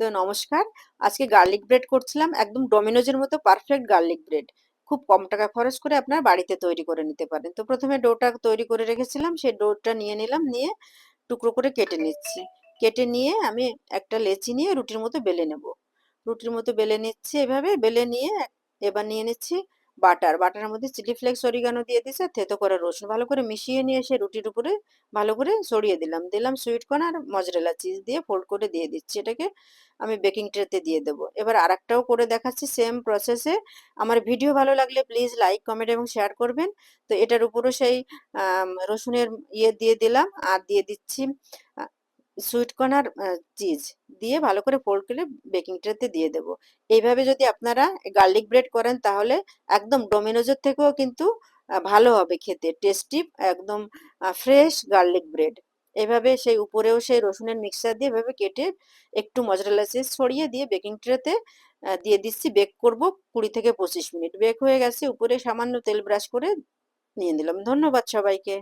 তো নমস্কার। আজকে গার্লিক ব্রেড করছিলাম, একদম ডোমিনোজের মতো পারফেক্ট গার্লিক ব্রেড খুব কম টাকা খরচ করে আপনার বাড়িতে তৈরি করে নিতে পারেন। তো প্রথমে ডোটা তৈরি করে রেখেছিলাম সেই ডোটা নিয়ে নিলাম, নিয়ে টুকরো করে কেটে নিচ্ছি। কেটে নিয়ে আমি একটা লেচি নিয়ে রুটির মতো বেলে নেব। রুটির মতো বেলে নিচ্ছি এভাবে, বেলে নিয়ে এবার নিয়ে নিচ্ছি বাটার। বাটারের মধ্যে চিলি ফ্লেক্স অরিগানো দিয়ে আর থেতো করা রসুন ভালো করে মিশিয়ে নিয়ে এসে রুটির উপরে ভালো করে ছড়িয়ে দিলাম। দিলাম সুইট কর্ন আর মজরেলা চিজ দিয়ে ফোল্ড করে দিয়ে দিচ্ছি। এটাকে আমি বেকিং ট্রেতে দিয়ে দেবো। এবার আরেকটাও করে দেখাচ্ছি সেম প্রসেসে আমার ভিডিও ভালো লাগলে প্লিজ লাইক কমেন্ট এবং শেয়ার করবেন। তো এটার উপরও সেই রসুনের ইয়ে দিয়ে দিলাম। আর দিয়ে দিচ্ছি সুইট কর্ন আর চিজ দিয়ে ভালো করে ফোল্ড করে বেকিং ট্রেতে দিয়ে দেবো। এইভাবে যদি আপনারা গার্লিক ব্রেড করেন তাহলে একদম ডোমিনোজের থেকেও কিন্তু ভালো হবে খেতে। টেস্টি একদম ফ্রেশ গার্লিক ব্রেড এভাবে সেই উপরেও সেই রসুনের মিক্সচার দিয়ে এভাবে কেটে একটু মজরেলা চিজ ছড়িয়ে দিয়ে বেকিং ট্রেতে দিয়ে দিচ্ছি। বেক করব কুড়ি থেকে পঁচিশ মিনিট। বেক হয়ে গেছে। উপরে সামান্য তেল ব্রাশ করে নিয়ে দিলাম ধন্যবাদ সবাইকে।